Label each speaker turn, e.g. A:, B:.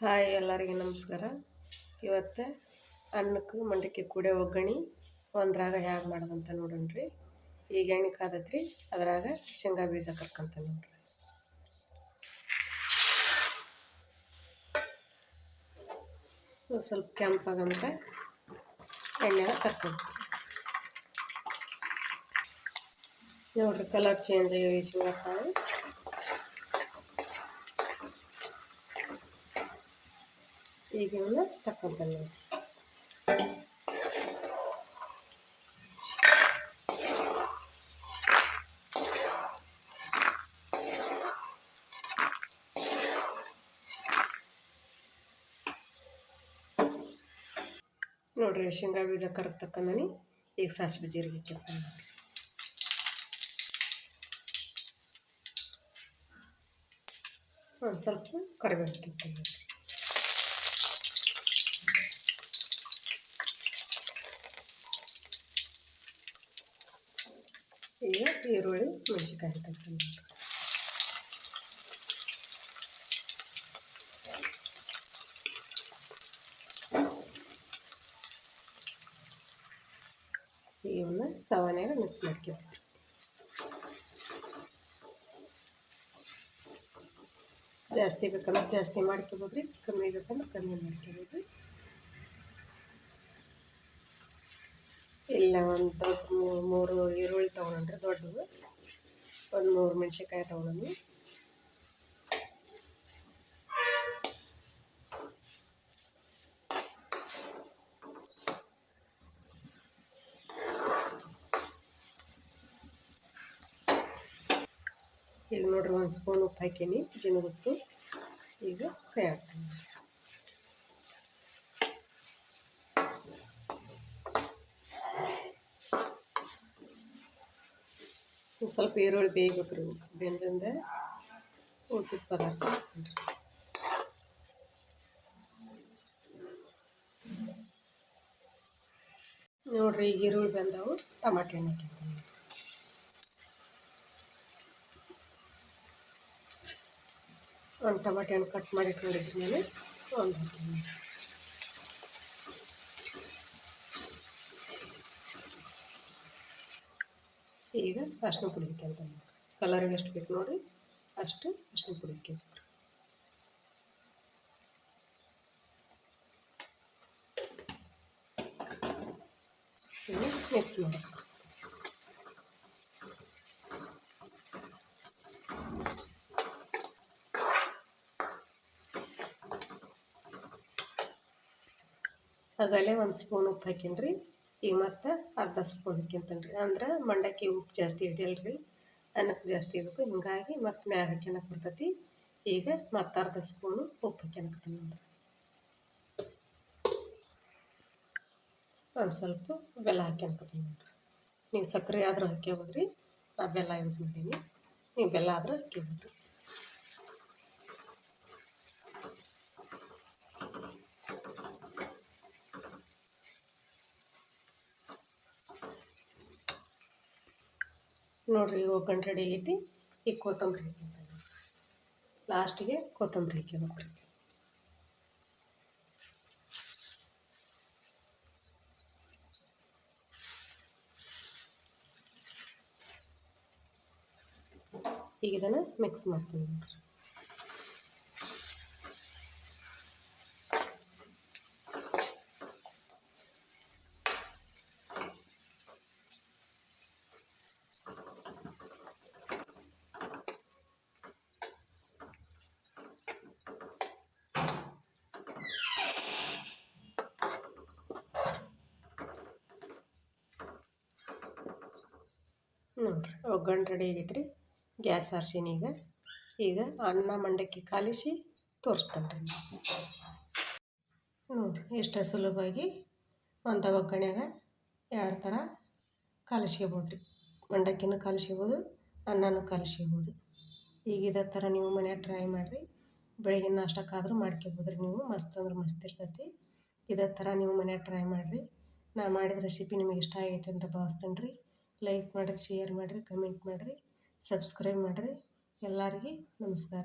A: Hi ಎಲ್ಲರಿಗೆ ನಮಸ್ಕಾರ. ಇವತ್ತು ಅನ್ನಕ್ಕೆ ಮಂಡಕ್ಕಿ ಕೂಡೆ ಒಗ್ಗಣಿ ಒಂದ್ರಾಗ ಹೇಗೆ ಮಾಡೋದಂತ ನೋಡೋಣ್ರಿ. ಈಗ ಎಣ್ಣೆ ಕಾದತ್ರಿ ಅದ್ರಾಗ ಶೇಂಗಾ ಬೀಜ ಕರ್ಕೊಂತ ನೋಡ್ರಿ. ಒಂದು ಸ್ವಲ್ಪ ಕೆಂಪಾಗಂತ ಎಣ್ಣೆಗೆ ಕರ್ಕೊಂತ ನೋಡ್ರಿ ಕಲರ್ ಚೇಂಜ್ ಆಗಿ ಶೇಂಗಾ ಕಾಳು ಈಗ ಇವನ್ನ ತಕ್ಕೊಂತಾನೆ ನೋಡಿ ನೋಡ್ರಿ ಶೇಂಗಾ ಬೀಜ ಕರಗ್ ತಕ್ಕಂದನಿ ಈಗ ಸಾಸಿವೆ ಜೀರಿಗೆ ಕೆತ್ತಾನೆ ನೋಡಿ ಸ್ವಲ್ಪ ಕೆತ್ತಾನೆ ನೋಡ್ರಿ. ಈಗ ಈರುಳ್ಳಿ ಮೆಣಸಿನ್ಕಾಯಿ ತಗೊಂಡು ಇವನ್ನ ಸವನ್ಯಾಗ ಮಿಕ್ಸ್ ಮಾಡ್ಕೊಬೇಕು ಜಾಸ್ತಿ ಬೇಕಂದ್ರೆ ಜಾಸ್ತಿ ಮಾಡ್ಕೊಬೋದ್ರಿ, ಕಮ್ಮಿ ಬೇಕಂದ್ರೆ ಕಮ್ಮಿ ಮಾಡ್ಕೊಬೋದು ಇಲ್ಲ, ಒಂದು ದೊಡ್ಡ ಮೂರು ಈರುಳ್ಳಿ ತೊಗೊಂಡ್ರಿ ದೊಡ್ಡದು. ಒಂದು ಮೂರು ಮೆಣ್ಸಿನ್ಕಾಯಿ ತೊಗೊಂಡು ಇಲ್ಲಿ ನೋಡ್ರಿ ಒಂದು ಸ್ಪೂನ್ ಉಪ್ಪು ಹಾಕೀನಿ, ಜಿನಗುತ್ತು. ಈಗ ಕೈ ಹಾಕ್ತೀನಿ. ಸ್ವಲ್ಪ ಈರುಳ್ಳಿ ಬೇಯಬೇಕು ರೀ ಬೆಂದಂದೆ ಊಟದ ಪದಾರ್ಥ ಹಾಕ್ತೀನಿ ನೋಡ್ರಿ ಈಗ ಈರುಳ್ಳಿ ಬೆಂದವು, ಟಮಾಟೆ ಹಣ್ಣು ಹಾಕಿದ್ದೀನಿ ಒಂದು ಟಮಾಟೆ ಹಣ್ಣು ಕಟ್ ಮಾಡಿ ಇಟ್ಕೊಂಡಿದ್ದೀನಿ ಒಂದು ಹಾಕ್ತೀನಿ ಈಗ ಅರ್ಶಿನ ಪುಡಿ ಹಾಕ್ಯಂತ ಕಲರಿಗೆ ಎಷ್ಟು ಬೇಕು ನೋಡಿ ಅಷ್ಟು ಅರ್ಶಿನ ಪುಡಿ ಹಾಕ್ಯಂತ ಮಿಕ್ಸ್ ಮಾಡಿ ಆಗಲೇ ಒಂದು ಸ್ಪೂನ್ ಉಪ್ಪು ಹಾಕೀನಿ ಈಗ ಮತ್ತೆ ಅರ್ಧ ಸ್ಪೂನ್ ಹಾಕ್ಯಂತೇನೆ ರೀ ಅಂದ್ರೆ ಮಂಡಕ್ಕಿ ಉಪ್ಪು ಜಾಸ್ತಿ ಹಿಡಿಯಲ್ಲ ರೀ ಅನ್ನಕ್ಕೆ ಜಾಸ್ತಿ ಇರಬೇಕು. ಹಿಂಗಾಗಿ ಮತ್ತು ಮ್ಯಾಗ ಹಾಕ್ಯನಕ್ಕೆ ಬರ್ತೈತಿ ಈಗ ಮತ್ತೆ ಅರ್ಧ ಸ್ಪೂನು ಉಪ್ಪು ಹಾಕ್ಯನಕ್ತೀನಿ ನೋಡ್ರಿ ಒಂದು ಸ್ವಲ್ಪ ಬೆಲ್ಲ ಹಾಕ್ಯನ್ಕೊತೀನಿ ನೋಡ್ರಿ ನೀವು ಸಕ್ಕರೆ ಆದ್ರೆ ಹಾಕ್ಯಬೋದ್ರಿ. ನಾ ಬೆಲ್ಲ ಯೂಸ್ ಮಾಡೀನಿ. ನೀವು ಬೆಲ್ಲ ಆದ್ರೆ ಹಾಕ್ಯಬೋದು ನೋಡಿರಿ ಒಗ್ಗರಣೆ ರೆಡಿ ಆಗೈತಿ. ಈಗ ಕೊತ್ತಂಬರಿ ಹಾಕಿಂತ ಲಾಸ್ಟಿಗೆ ಕೊತ್ತಂಬರಿ ಹಾಕ್ಯಬೇಕು ರೀ ಈಗ ಇದನ್ನು ಮಿಕ್ಸ್ ಮಾಡ್ತೀನಿ ನೋಡಿರಿ. ನೋಡಿರಿ ಒಗ್ಗರಣೆ ರೆಡಿ ಆಗೈತೆ ರೀ ಗ್ಯಾಸ್ ಹಾರ್ಸೀನಿ ಈಗ. ಈಗ ಅನ್ನ ಮಂಡಕ್ಕಿ ಕಾಲಿಸಿ ತೋರಿಸ್ತಾನೆ ರೀ. ನೋಡಿರಿ, ಎಷ್ಟು ಸುಲಭವಾಗಿ ಒಂದು ಒಗ್ಗರಣೆಯಾಗ ಎರಡು ಥರ ಕಾಲಿಸ್ಕೋಬೋದು ರೀ ಮಂಡಕ್ಕಿನೂ ಕಾಲಿಸ್ಕೋಬೋದು, ಅನ್ನನೂ ಕಾಲಿಸ್ಕೋಬೋದು. ಈಗ ಇದೇ ಥರ ನೀವು ಮನೆ ಟ್ರೈ ಮಾಡಿರಿ. ಬೆಳಗಿನ ನಾಷ್ಟಕ್ಕಾದರೂ ಮಾಡ್ಕೋಬೋದ್ರಿ ನೀವು. ಮಸ್ತ್ ಅಂದ್ರೆ ಮಸ್ತ್ ಇರ್ತೈತಿ. ಇದೇ ಥರ ನೀವು ಮನೆ ಟ್ರೈ ಮಾಡಿರಿ. ನಾ ಮಾಡಿದ ರೆಸಿಪಿ ನಿಮಗೆ ಇಷ್ಟ ಆಗೈತೆ ಅಂತ ಭಾವಿಸ್ತೀನಿ ರೀ ಲೈಕ್ ಮಾಡಿರಿ ಶೇರ್ ಮಾಡಿರಿ ಕಮೆಂಟ್ ಮಾಡಿರಿ ಸಬ್ಸ್ಕ್ರೈಬ್ ಮಾಡಿರಿ. ಎಲ್ಲರಿಗೆ ನಮಸ್ಕಾರ.